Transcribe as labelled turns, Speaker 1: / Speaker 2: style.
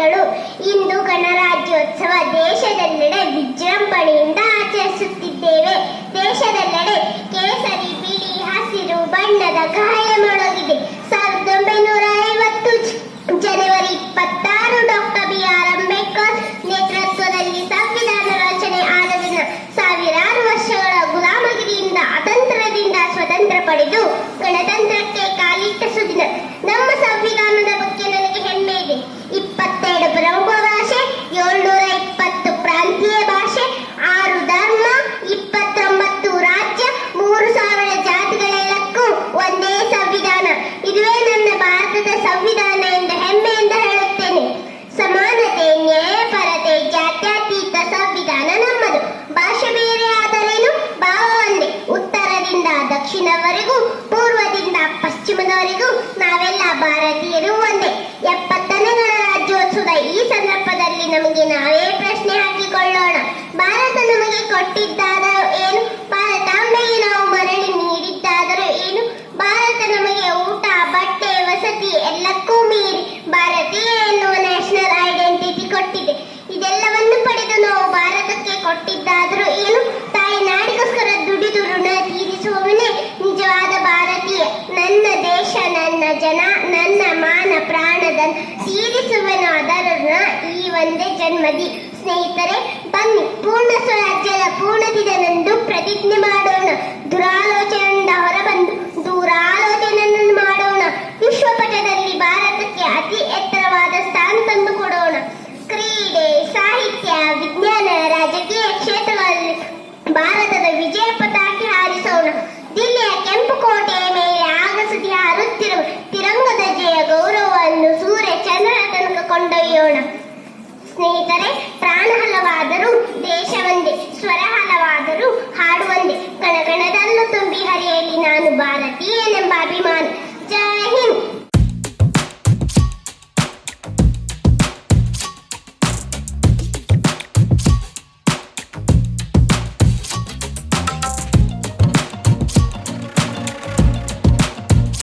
Speaker 1: ಸಂಸ್ಥೆಗಳು ಇಂದು ಗಣರಾಜ್ಯೋತ್ಸವ ದೇಶದೆಲ್ಲೆಡೆ ವಿಜೃಂಭಣೆಯಿಂದ ಆಚರಿಸುತ್ತಿದ್ದೇವೆ. ದೇಶದೆಲ್ಲೆಡೆ ಕೇಸರಿ, ಬಿಳಿ, ಹಸಿರು ಬಣ್ಣದ ಗಾಯ ಮೊಳಗಿದೆ. ಸಾವಿರದ ಒಂಬೈನೂರ ಐವತ್ತು ಜನವರಿ ಇಪ್ಪತ್ತಾರು ಡಾಕ್ಟರ್ ಬಿ ಆರ್ ಅಂಬೇಡ್ಕರ್ ನೇತೃತ್ವದಲ್ಲಿ ಸಂವಿಧಾನ ರಚನೆ ಆದ ದಿನ ಸಾವಿರಾರು ವರ್ಷಗಳ ಗುಲಾಮಗಿರಿಯಿಂದ, ಅತಂತ್ರದಿಂದ ಸ್ವತಂತ್ರ ಪಡೆದು ಗಣತಂತ್ರ ದಕ್ಷಿಣವರೆಗೂ, ಪೂರ್ವದಿಂದ ಪಶ್ಚಿಮದವರೆಗೂ ನಾವೆಲ್ಲ ಭಾರತೀಯರು ಒಂದೇ. ಎಪ್ಪತ್ತನೇ ಗಣರಾಜ್ಯೋತ್ಸವದ ಈ ಸಂದರ್ಭದಲ್ಲಿ ನಮಗೆ ನಾವೇ ಪ್ರಶ್ನೆ ಹಾಕಿಕೊಳ್ಳೋಣ. ಭಾರತ ನಮಗೆ ಕೊಟ್ಟಿದ್ದಾದರೂ ಏನು? ಭಾರತಾಂಬೆಗೆ ನಾವು ಮರಳಿ ನೀಡಿದ್ದಾದರೂ ಏನು? ಭಾರತ ನಮಗೆ ಊಟ, ಬಟ್ಟೆ, ವಸತಿ ಎಲ್ಲಕ್ಕೂ ಮೀರಿ ಭಾರತೀಯ ಎನ್ನುವ ನ್ಯಾಷನಲ್ ಐಡೆಂಟಿಟಿ ಕೊಟ್ಟಿದೆ. ಇದೆಲ್ಲವನ್ನು ಪಡೆದು ನಾವು ಭಾರತಕ್ಕೆ ಕೊಟ್ಟಿದ್ದಾದರೂ ಏನು? ತಾಯಿ ನಾಡಿಗೋಸ್ಕರ ದುಡಿದು ಋಣ ತೀರಿಸುವ ಜನ ನನ್ನ ಮಾನ ಪ್ರಾಣದ ತೀರಿಸುವನಾದರನ್ನ ಈ ಒಂದೇ ಜನ್ಮದಿ. ಸ್ನೇಹಿತರೆ, ಬನ್ನಿ, ಪೂರ್ಣ ಸ್ವರಾಜ್ಯದ ಪೂರ್ಣ ದಿನದಂದು ಪ್ರತಿಜ್ಞೆ ಮಾಡೋಣ. ದುರಾಲೋಚನೆಯಿಂದ ಹೊರಬಂದು ದುರಾಲೋಚನೆಯನ್ನು ಮಾಡೋಣ. ವಿಶ್ವಪಟದಲ್ಲಿ ಭಾರತಕ್ಕೆ ಅತಿ ಎತ್ತರವಾದ ಸ್ಥಾನ ತಂದುಕೊಡೋಣ ಕ್ರೀಡೆ, ಸಾಹಿತ್ಯ, ವಿಜ್ಞಾನ, ರಾಜಕೀಯ ಕ್ಷೇತ್ರಗಳಲ್ಲಿ ಭಾರತದ ವಿಜಯ ಸ್ನೇಹಿತರೆ ಪ್ರಾಣ ಹಲವಾದರೂ ದೇಶ ಒಂದೇ ಸ್ವರ ಹಲವಾದರೂ ಹಾಡು ಒಂದೇ ಕಣ